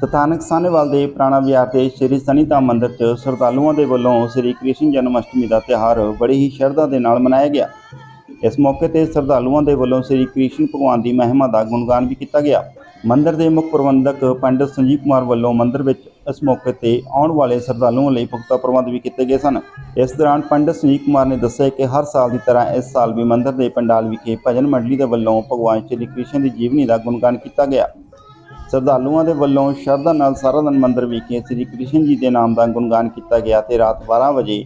ਸਥਾਨਕ ਸਾਹਨੇਵਾਲ ਦੇ ਪੁਰਾਣਾ ਵਿਹਾਰ ਤੇ ਸ੍ਰੀ ਸਨੀਤਾ ਮੰਦਿਰ 'ਚ ਸ਼ਰਧਾਲੂਆਂ ਦੇ ਵੱਲੋਂ ਸ੍ਰੀ ਕ੍ਰਿਸ਼ਨ ਜਨਮ ਅਸ਼ਟਮੀ ਦਾ ਤਿਉਹਾਰ ਬੜੀ ਹੀ ਸ਼ਰਧਾ ਦੇ ਨਾਲ ਮਨਾਇਆ ਗਿਆ। ਇਸ ਮੌਕੇ ਤੇ ਸ਼ਰਧਾਲੂਆਂ ਦੇ ਵੱਲੋਂ ਸ੍ਰੀ ਕ੍ਰਿਸ਼ਨ ਭਗਵਾਨ ਦੀ ਮਹਿਮਾ ਦਾ ਗੁਣਗਾਨ ਵੀ ਕੀਤਾ ਗਿਆ। ਮੰਦਿਰ ਦੇ ਮੁੱਖ ਪ੍ਰਬੰਧਕ ਪੰਡਿਤ ਸੰਜੀਵ ਕੁਮਾਰ ਵੱਲੋਂ ਮੰਦਿਰ ਵਿੱਚ ਇਸ ਮੌਕੇ ਤੇ ਆਉਣ ਵਾਲੇ ਸ਼ਰਧਾਲੂਆਂ ਲਈ ਪੁਖਤਾ ਪ੍ਰਬੰਧ ਵੀ ਕੀਤੇ ਗਏ ਸਨ। ਇਸ ਦੌਰਾਨ ਪੰਡਿਤ ਸੰਜੀਵ ਕੁਮਾਰ ਨੇ ਦੱਸਿਆ ਕਿ ਹਰ ਸਾਲ ਦੀ ਤਰ੍ਹਾਂ ਇਸ ਸਾਲ ਵੀ ਮੰਦਿਰ ਦੇ ਪੰਡਾਲ ਵਿਖੇ ਭਜਨ ਮੰਡਲੀ ਦੇ ਵੱਲੋਂ ਭਗਵਾਨ ਸ਼੍ਰੀ ਕ੍ਰਿਸ਼ਨ ਦੀ ਜੀਵਨੀ ਦਾ ਗੁਣਗਾਨ ਕੀਤਾ ਗਿਆ। ਸ਼ਰਧਾਲੂਆਂ ਦੇ ਵੱਲੋਂ ਸ਼ਰਧਾ ਨਾਲ ਸਾਰਾ ਦਿਨ ਮੰਦਰ ਵਿਖੇ ਸ੍ਰੀ ਕ੍ਰਿਸ਼ਨ ਜੀ ਦੇ ਨਾਮ ਦਾ ਗੁਣਗਾਨ ਕੀਤਾ ਗਿਆ ਤੇ ਰਾਤ 12 ਵਜੇ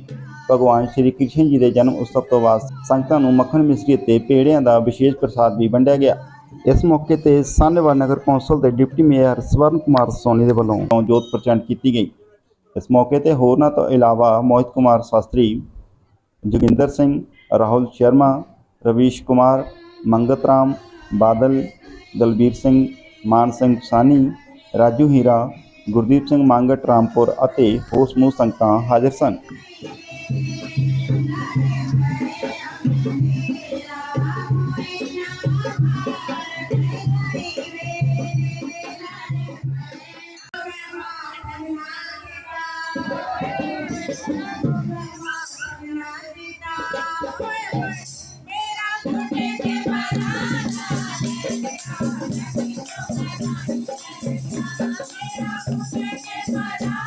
ਭਗਵਾਨ ਸ਼੍ਰੀ ਕ੍ਰਿਸ਼ਨ ਜੀ ਦੇ ਜਨਮ ਉਤਸਵ ਤੋਂ ਬਾਅਦ ਸੰਗਤਾਂ ਨੂੰ ਮੱਖਣ ਮਿਸ਼ਰੀ ਅਤੇ ਪੇੜਿਆਂ ਦਾ ਵਿਸ਼ੇਸ਼ ਪ੍ਰਸਾਦ ਵੀ ਵੰਡਿਆ ਗਿਆ। ਇਸ ਮੌਕੇ ਤੇ ਸਾਹਨੇਵਾਲ ਨਗਰ ਕੌਂਸਲ ਦੇ ਡਿਪਟੀ ਮੇਅਰ ਸਵਰਨ ਕੁਮਾਰ ਸੋਨੀ ਦੇ ਵੱਲੋਂ ਜੋਤ ਪ੍ਰਚੰਡ ਕੀਤੀ ਗਈ। ਇਸ ਮੌਕੇ ਤੇ ਹੋਰਨਾਂ ਤੋਂ ਇਲਾਵਾ ਮੋਹਿਤ ਕੁਮਾਰ ਸ਼ਾਸਤਰੀ, ਜੋਗਿੰਦਰ ਸਿੰਘ, ਰਾਹੁਲ ਸ਼ਰਮਾ, ਰਵੀਸ਼ ਕੁਮਾਰ, ਮੰਗਤ ਰਾਮ, ਬਾਦਲ, ਦਲਬੀਰ ਸਿੰਘ ਮਾਨ ਸਿੰਘ ਸਾਨੀ ਰਾਜੂ ਹੀਰਾ, ਗੁਰਦੀਪ ਸਿੰਘ ਮੰਗਟ, ਰਾਮਪੁਰ ਅਤੇ ਹੋਰ ਸਮੂਹ ਸੰਗਤਾਂ ਹਾਜ਼ਰ ਸਨ।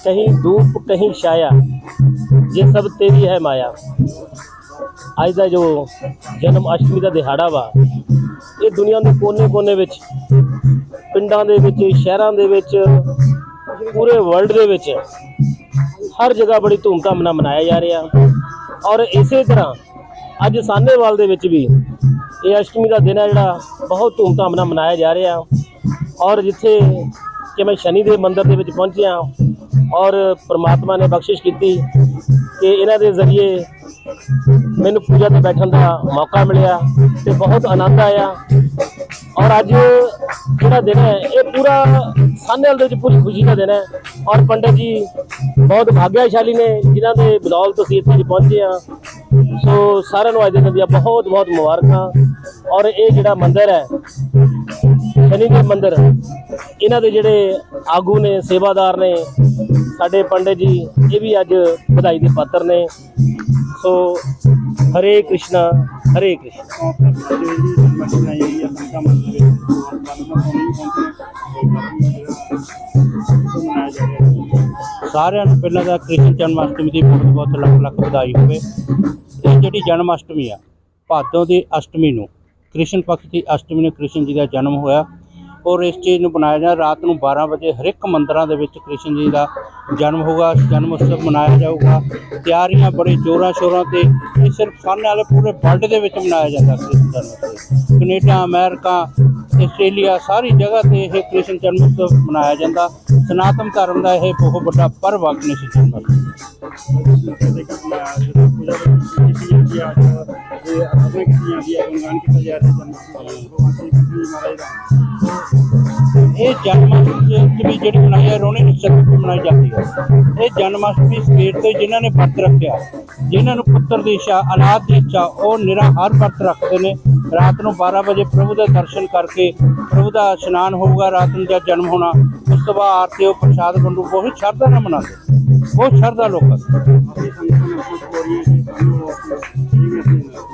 कहीं धूप कहीं छाया ये सब तेरी है माया ਅੱਜ ਦਾ ਜੋ ਜਨਮ ਅਸ਼ਟਮੀ ਦਾ ਦਿਹਾੜਾ ਵਾ ਇਹ ਦੁਨੀਆ ਦੇ ਕੋਨੇ-ਕੋਨੇ ਵਿੱਚ ਪਿੰਡਾਂ ਦੇ ਵਿੱਚ ਸ਼ਹਿਰਾਂ ਦੇ ਵਿੱਚ ਪੂਰੇ ਵਰਲਡ ਦੇ ਵਿੱਚ ਹਰ ਜਗ੍ਹਾ ਬੜੀ ਧੂਮਧਾਮ ਨਾਲ ਮਨਾਇਆ ਜਾ ਰਿਹਾ ਔਰ ਇਸੇ ਤਰ੍ਹਾਂ ਅੱਜ ਸਾਹਨੇਵਾਲ ਦੇ ਵਿੱਚ ਵੀ ਇਹ ਅਸ਼ਟਮੀ ਦਾ ਦਿਨ ਹੈ ਜਿਹੜਾ ਬਹੁਤ ਧੂਮਧਾਮ ਨਾਲ ਮਨਾਇਆ ਜਾ ਰਿਹਾ ਔਰ ਜਿੱਥੇ ਕਿ ਮੈਂ ਸ਼ਨੀ ਦੇ ਮੰਦਿਰ ਦੇ ਵਿੱਚ ਪਹੁੰਚਿਆ ਔਰ ਪ੍ਰਮਾਤਮਾ ਨੇ ਬਖਸ਼ਿਸ਼ ਕੀਤੀ ਕਿ ਇਹਨਾਂ ਦੇ ਜ਼ਰੀਏ ਮੈਨੂੰ ਪੂਜਾ ਤੇ ਬੈਠਣ ਦਾ ਮੌਕਾ ਮਿਲਿਆ ਤੇ ਬਹੁਤ ਆਨੰਦ ਆਇਆ। ਔਰ ਅੱਜ ਜਿਹੜਾ ਦਿਨ ਹੈ, ਇਹ ਪੂਰਾ ਸਾਨੇਵਾਲ ਦੇ ਵਿੱਚ ਪੂਰੀ ਖੁਸ਼ੀ ਦਾ ਦਿਨ ਹੈ। ਔਰ ਪੰਡਤ ਜੀ ਬਹੁਤ ਭਾਗਿਆਸ਼ਾਲੀ ਨੇ, ਜਿਨ੍ਹਾਂ ਦੇ ਬਦੌਲਤ ਅਸੀਂ ਇੱਥੇ ਪਹੁੰਚੇ ਆ ਸੋ ਸਾਰਿਆਂ ਨੂੰ ਅੱਜ ਦੇ ਦਿਨ ਦੀਆਂ ਬਹੁਤ ਬਹੁਤ ਮੁਬਾਰਕਾਂ। ਔਰ ਇਹ ਜਿਹੜਾ ਮੰਦਿਰ ਹੈ, ਸ਼ਨੀਦੇਵ ਮੰਦਿਰ, ਇਹਨਾਂ ਦੇ ਜਿਹੜੇ ਆਗੂ ਨੇ, ਸੇਵਾਦਾਰ ਨੇ ਸਾਡੇ ਪੰਡਿਤ ਜੀ, ਇਹ ਵੀ ਅੱਜ ਵਧਾਈ ਦੇ ਪਾਤਰ ਨੇ। ਸੋ, ਹਰੇ ਕ੍ਰਿਸ਼ਨਾ ਹਰੇ ਕ੍ਰਿਸ਼ਨਾ। ਸਾਰਿਆਂ ਨੂੰ ਪਹਿਲਾਂ ਤਾਂ ਕ੍ਰਿਸ਼ਨ ਜਨਮ ਅਸ਼ਟਮੀ ਦੀ ਬਹੁਤ ਬਹੁਤ ਲੱਖ ਲੱਖ ਵਧਾਈ ਹੋਵੇ। ਇਹ ਜਿਹੜੀ ਜਨਮ ਅਸ਼ਟਮੀ ਆ, ਭਾਦੋਂ ਦੀ ਅਸ਼ਟਮੀ ਨੂੰ, ਕ੍ਰਿਸ਼ਨ ਪੱਖ ਦੀ ਅਸ਼ਟਮੀ ਨੂੰ ਕ੍ਰਿਸ਼ਨ ਜੀ ਦਾ ਜਨਮ ਹੋਇਆ। ਔਰ ਇਸ ਚੀਜ਼ ਨੂੰ ਬਣਾਇਆ ਜਾ ਰਾਤ ਨੂੰ 12 ਵਜੇ ਹਰ ਇੱਕ ਮੰਦਰਾਂ ਦੇ ਵਿੱਚ ਕ੍ਰਿਸ਼ਨ ਜੀ ਦਾ ਜਨਮ ਹੋਗਾ ਜਨਮ ਉਤਸਵ ਮਨਾਇਆ ਜਾਊਗਾ। ਤਿਆਰੀਆਂ ਬੜੇ ਜ਼ੋਰਾਂ ਸ਼ੋਰਾਂ ਤੇ ਇਹ ਸਿਰਫ ਸਾਹਮਣੇ ਵਾਲੇ ਪੂਰੇ ਵਰਲਡ ਦੇ ਵਿੱਚ ਮਨਾਇਆ ਜਾਂਦਾ ਕ੍ਰਿਸ਼ਨ ਜਨਮ ਕੈਨੇਡਾ ਅਮਰੀਕਾ ਆਸਟ੍ਰੇਲੀਆ ਸਾਰੀ ਜਗ੍ਹਾ ਤੇ ਇਹ ਕ੍ਰਿਸ਼ਨ ਜਨਮ ਉਤਸਵ ਮਨਾਇਆ ਜਾਂਦਾ। ਸਨਾਤਨ ਧਰਮ ਦਾ ਇਹ ਬਹੁਤ ਵੱਡਾ ਪਰਵ ਆ ਕ੍ਰਿਸ਼ਨ ਜਨਮ ਉਤਸਵ ਇਹ ਜਨਮ ਜਿਹੜੀ ਮਨਾਈ ਹੈ ਰੋਣੇ ਨਛੱਤਰ ਮਨਾਈ ਜਾਂਦੀ ਹੈ। ਇਹ ਜਨਮ ਸਵੇਰ ਤੋਂ ਜਿਨ੍ਹਾਂ ਨੇ ਵਰਤ ਰੱਖਿਆ, ਜਿਨ੍ਹਾਂ ਨੂੰ ਪੁੱਤਰ ਦੀ ਇੱਛਾ ਔਲਾਦ ਦੀ ਇੱਛਾ, ਉਹ ਨਿਰਾਹਾਰ ਵਰਤ ਰੱਖਦੇ ਨੇ। ਰਾਤ ਨੂੰ 12 ਵਜੇ ਪ੍ਰਭੂ ਦੇ ਦਰਸ਼ਨ ਕਰਕੇ ਪ੍ਰਭੂ ਦਾ ਇਸ਼ਨਾਨ ਹੋਊਗਾ, ਰਾਤ ਨੂੰ ਜਦ ਜਨਮ ਹੋਣਾ, ਉਸ ਤੋਂ ਬਾਅਦ ਆਰਤੀ ਉਹ ਪ੍ਰਸ਼ਾਦ ਵੰਡੂ, ਬਹੁਤ ਸ਼ਰਧਾ ਨਾਲ ਮਨਾਉਂਦੇ ਬਹੁਤ ਸ਼ਰਧਾ ਲੋਕ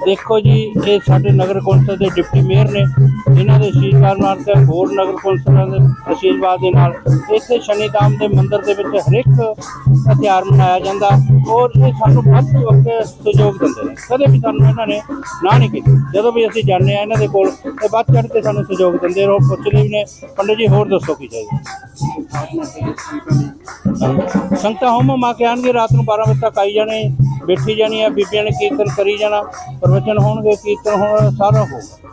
ਦੇਖੋ ਜੀ, ਇਹ ਸਾਡੇ ਨਗਰ ਕੌਂਸਲ ਦੇ ਡਿਪਟੀ ਮੇਅਰ ਨੇ, ਇਹਨਾਂ ਦੇ ਅਸ਼ੀਰਵਾਦ ਨਾਲ ਤੇ ਹੋਰ ਨਗਰ ਕੌਂਸਲਾਂ ਦੇ ਅਸ਼ੀਰਵਾਦ ਦੇ ਨਾਲ ਇੱਥੇ ਸ਼ਨੀਦਾਮ ਦੇ ਮੰਦਿਰ ਦੇ ਵਿੱਚ ਹਰੇਕ ਇੱਕ ਤਿਉਹਾਰ ਮਨਾਇਆ ਜਾਂਦਾ ਔਰ ਇਹ ਸਾਨੂੰ ਵੱਧ ਵਕਤ ਸਹਿਯੋਗ ਦਿੰਦੇ ਨੇ। ਕਦੇ ਵੀ ਸਾਨੂੰ ਇਹਨਾਂ ਨੇ ਨਾ ਨਹੀਂ ਕੀਤੀ। ਜਦੋਂ ਵੀ ਅਸੀਂ ਜਾਂਦੇ ਆ ਇਹਨਾਂ ਦੇ ਕੋਲ ਤੇ ਵੱਧ ਚੜ੍ਹ ਕੇ ਸਾਨੂੰ ਸਹਿਯੋਗ ਦਿੰਦੇ ਰਹੋ। ਪੁੱਛਦੇ ਵੀ ਨੇ। ਪੰਡਿਤ ਜੀ, ਹੋਰ ਦੱਸੋ ਕੀ ਚਾਹੀਦਾ? ਸੰਗਤਾਂ ਹੋਮ ਮਾ ਕੇ ਆਣਗੇ ਰਾਤ ਨੂੰ 12 ਵਜੇ ਤੱਕ ਆਈ ਜਾਣੇ। ਬੈਠੀ ਜਾਣੀ ਆ ਬੀਬੀਆਂ ਨੇ ਕੀਰਤਨ ਕਰੀ ਜਾਣਾ ਪ੍ਰਵਚਨ ਹੋਣਗੇ ਕੀਰਤਨ ਹੋਣਾ ਸਾਰਾ ਹੋਊਗਾ